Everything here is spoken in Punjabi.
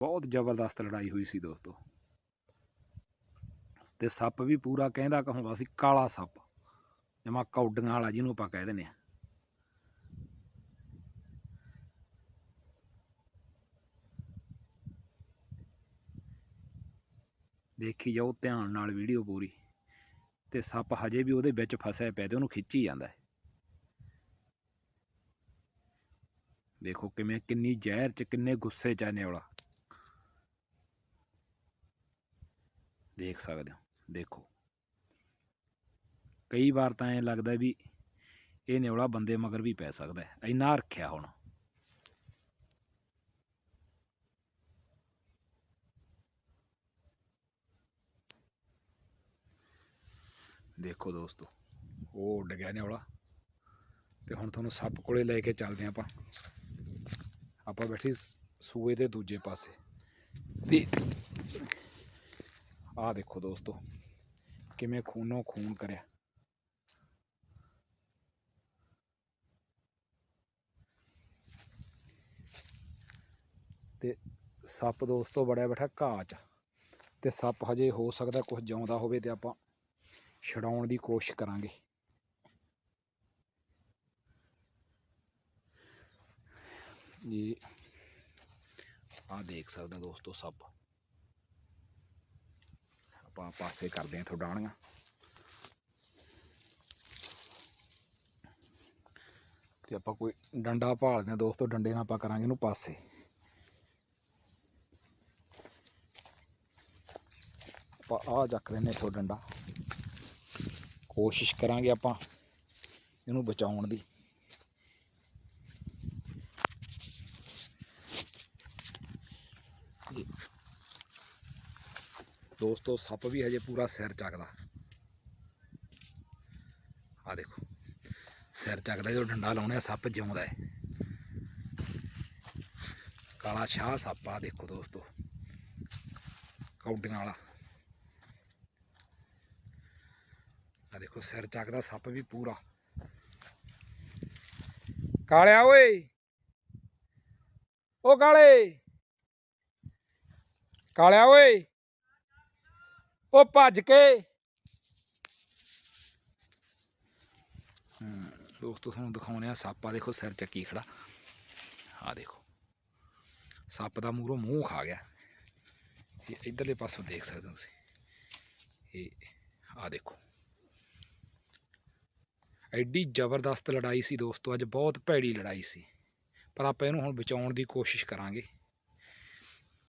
ਬਹੁਤ ਜ਼ਬਰਦਸਤ ਲੜਾਈ ਹੋਈ ਸੀ ਦੋਸਤੋ। ਤੇ ਸੱਪ ਵੀ ਪੂਰਾ ਕਹਿੰਦਾ ਕਹਾਉਂਦਾ ਸੀ, ਕਾਲਾ ਸੱਪ। ਜਮਾ ਕੌਡੀਆਂ ਵਾਲਾ ਜਿਹਨੂੰ ਆਪਾਂ ਕਹਿ ਦਿੰਦੇ ਆ। ਦੇਖੀ ਜਾਓ ਧਿਆਨ ਨਾਲ ਵੀਡੀਓ ਪੂਰੀ। ਤੇ ਸੱਪ ਹਜੇ ਵੀ ਉਹਦੇ ਵਿੱਚ ਫਸਿਆ ਪਿਆ ਤੇ ਉਹਨੂੰ ਖਿੱਚੀ ਜਾਂਦਾ ਹੈ। ਦੇਖੋ ਕਿਵੇਂ ਕਿੰਨੀ ਜ਼ਹਿਰ ਚ, ਕਿੰਨੇ ਗੁੱਸੇ ਚ ਆ ਨਿਉਲਾ ਦੇਖ ਸਕਦੇ ਹੋ, ਦੇਖੋ। ਕਈ ਵਾਰ ਤਾਂ ਐ ਲੱਗਦਾ ਵੀ ਇਹ ਨਿਉਲਾ ਬੰਦੇ ਮਗਰ ਵੀ ਪੈ ਸਕਦਾ ਹੈ, ਇੰਨਾ ਰੱਖਿਆ ਹੁਣ। ਦੇਖੋ ਦੋਸਤੋ, ਉਹ ਉੱਡ ਗਿਆ ਨਿਉਲਾ। ਤੇ ਹੁਣ ਤੁਹਾਨੂੰ ਸੱਪ ਕੋਲੇ ਲੈ ਕੇ ਚੱਲਦੇ ਹਾਂ ਆਪਾਂ। ਆਪਾਂ ਬੈਠੇ ਸੂਏ ਦੇ ਦੂਜੇ ਪਾਸੇ। ਤੇ ਆਹ ਦੇਖੋ ਦੋਸਤੋ, ਕਿਵੇਂ ਖੂਨੋਂ ਖੂਨ ਕਰਿਆ। ਤੇ ਸੱਪ ਦੋਸਤੋ ਬੜਿਆ ਬੈਠਾ ਘਾਹ 'ਚ। ਤੇ ਸੱਪ ਹਜੇ ਹੋ ਸਕਦਾ ਕੁਝ ਜਿਉਂਦਾ ਹੋਵੇ ਤੇ ਆਪਾਂ ਛਡਾਉਣ ਦੀ ਕੋਸ਼ਿਸ਼ ਕਰਾਂਗੇ। ਇਹ ਆ ਦੇਖ ਸਕਦੇ ਦੋਸਤੋ ਸੱਪ। ਆਪਾਂ ਪਾਸੇ ਕਰਦੇ ਹਾਂ ਇੱਥੋਂ ਡਾਣੀਆਂ ਤੇ ਆਪਾਂ ਕੋਈ ਡੰਡਾ ਭਾਲਦੇ ਹਾਂ, ਦੋਸਤੋ, ਡੰਡੇ ਨਾਲ ਆਪਾਂ ਕਰਾਂਗੇ ਇਹਨੂੰ ਪਾਸੇ। ਆਪਾਂ ਆ ਚੱਕ ਲੈਨੇ ਇੱਥੋਂ ਡੰਡਾ। ਕੋਸ਼ਿਸ਼ ਕਰਾਂਗੇ ਆਪਾਂ ਇਹਨੂੰ ਬਚਾਉਣ ਦੀ। ਦੋਸਤੋ, ਸੱਪ ਵੀ ਹਜੇ ਪੂਰਾ ਸਿਰ ਚੱਕਦਾ। ਆ ਦੇਖੋ, ਸਿਰ ਚੱਕਦਾ ਜਦੋਂ ਡੰਡਾ ਲਾਉਣੇ, ਸੱਪ ਜਿਉਂਦਾ ਹੈ। ਕਾਲਾ ਸ਼ਾਹ ਸੱਪ ਆ ਦੇਖੋ ਦੋਸਤੋ, ਕੌਡੀਆਂ ਵਾਲਾ। ਆ ਦੇਖੋ, ਸਿਰ ਚੱਕਦਾ ਸੱਪ ਵੀ ਪੂਰਾ। ਕਾਲਿਆ ਓਏ। ਓ ਕਾਲੇ। ਕਾਲਿਆ ਓਏ। ਉਹ ਭੱਜ ਕੇ। ਦੋਸਤੋ, ਤੁਹਾਨੂੰ ਦਿਖਾਉਣੇ ਆ ਸੱਪ ਆ। ਦੇਖੋ, ਸਿਰ ਚੱਕੀ ਖੜਾ। ਆ ਦੇਖੋ, ਸੱਪ ਦਾ ਮੂਹਰੋਂ ਮੂੰਹ ਖਾ ਗਿਆ। ਇਹ ਇਧਰਲੇ ਪਾਸੋਂ ਦੇਖ ਸਕਦੇ ਹੋ ਤੁਸੀਂ। ਇਹ ਆ ਦੇਖੋ। ਐਡੀ ਜ਼ਬਰਦਸਤ ਲੜਾਈ ਸੀ ਦੋਸਤੋ। ਅੱਜ ਬਹੁਤ ਭੈੜੀ ਲੜਾਈ ਸੀ। ਪਰ ਆਪਾਂ ਇਹਨੂੰ ਹੁਣ ਬਚਾਉਣ ਦੀ ਕੋਸ਼ਿਸ਼ ਕਰਾਂਗੇ।